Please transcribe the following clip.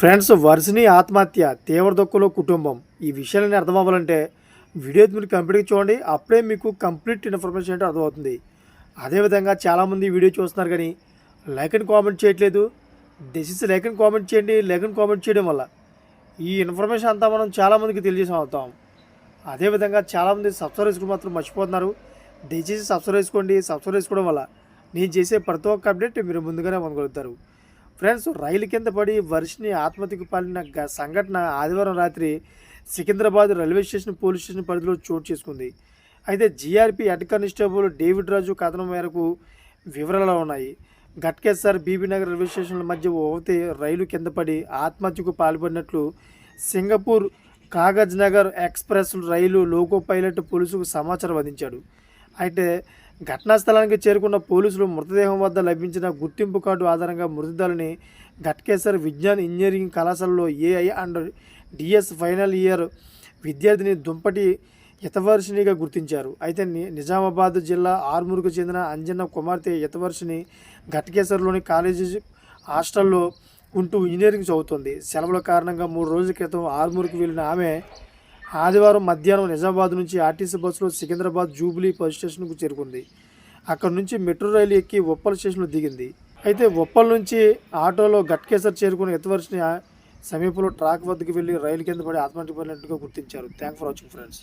Friends Varshini ఆత్మహత్య తీవ్ర దుఃఖంలో కుటుంబం. ఈ విషయాలని అర్థం అవ్వాలంటే వీడియో మీరు కంప్లీట్గా చూడండి. అప్పుడే మీకు కంప్లీట్ ఇన్ఫర్మేషన్ ఏంటో అర్థమవుతుంది. అదేవిధంగా చాలామంది వీడియో చూస్తున్నారు కానీ లైక్ అండ్ కామెంట్ చేయట్లేదు. డిసిస్ లైక్ అండ్ కామెంట్ చేయండి. లైక్ అండ్ కామెంట్ చేయడం వల్ల ఈ ఇన్ఫర్మేషన్ అంతా మనం చాలామందికి తెలియజేసి అవుతాం అదేవిధంగా చాలామంది సబ్స్క్రైబ్ చేసుకుని మాత్రం మర్చిపోతున్నారు. దయచేసి సబ్స్క్రైబ్ చేసుకోండి. సబ్స్క్రైబ్ చేసుకోవడం వల్ల నేను చేసే ప్రతి ఒక్క అప్డేట్ మీరు ముందుగానే పొందగలుగుతారు. ఫ్రెండ్స్ రైలు కింద పడి వర్షిని ఆత్మహత్యకు పాలిన గ- సంఘటన ఆదివారం రాత్రి Secunderabad railway station police station పరిధిలో చోటు చేసుకుంది. అయితే GRP head constable David Raju కథనం మేరకు వివరాలు ఉన్నాయి. గట్కేసర్ బీబీనగర్ రైల్వే స్టేషన్ల మధ్య ఓవతి రైలు కింద పడి ఆత్మహత్యకు పాల్పడినట్లు సింగపూర్ కాగజ్ నగర్ ఎక్స్ప్రెస్ రైలు లోకో పైలట్ పోలీసుకు సమాచారం అందించాడు. అయితే ఘటనా స్థలానికి చేరుకున్న పోలీసులు మృతదేహం వద్ద లభించిన గుర్తింపు కార్డు ఆధారంగా మృతదేహాలని ఘట్కేశ్వర్ విజ్ఞాన్ ఇంజనీరింగ్ కళాశాలలో AI and DS final year విద్యార్థిని దుంపటి హితవర్షినిగా గుర్తించారు. అయితే ని- నిజామాబాద్ జిల్లా ఆర్మూరుకు చెందిన అంజన్న కుమార్తె హితవర్షిని ఘట్కేసర్లోని కాలేజీ హాస్టల్లో ఉంటూ ఇంజనీరింగ్ చదువుతుంది. సెలవుల కారణంగా మూడు రోజుల క్రితం ఆర్మూరుకు వెళ్ళిన ఆమె ఆదివారం మధ్యాహ్నం నిజామాబాద్ నుంచి ఆర్టీసీ బస్సులో సికింద్రాబాద్ జూబ్లీ బస్ స్టేషన్కు చేరుకుంది. అక్కడ నుంచి మెట్రో రైలు ఎక్కి ఉప్పల్ స్టేషన్లో దిగింది. అయితే ఉప్పల్ నుంచి ఆటోలో గట్కేసర్ చేరుకుని ఎత్తువరిసిన సమీపంలో ట్రాక్ వద్దకు వెళ్ళి రైలు కింద పడి ఆత్మహత్య పడినట్టుగా గుర్తించారు. Thank for watching friends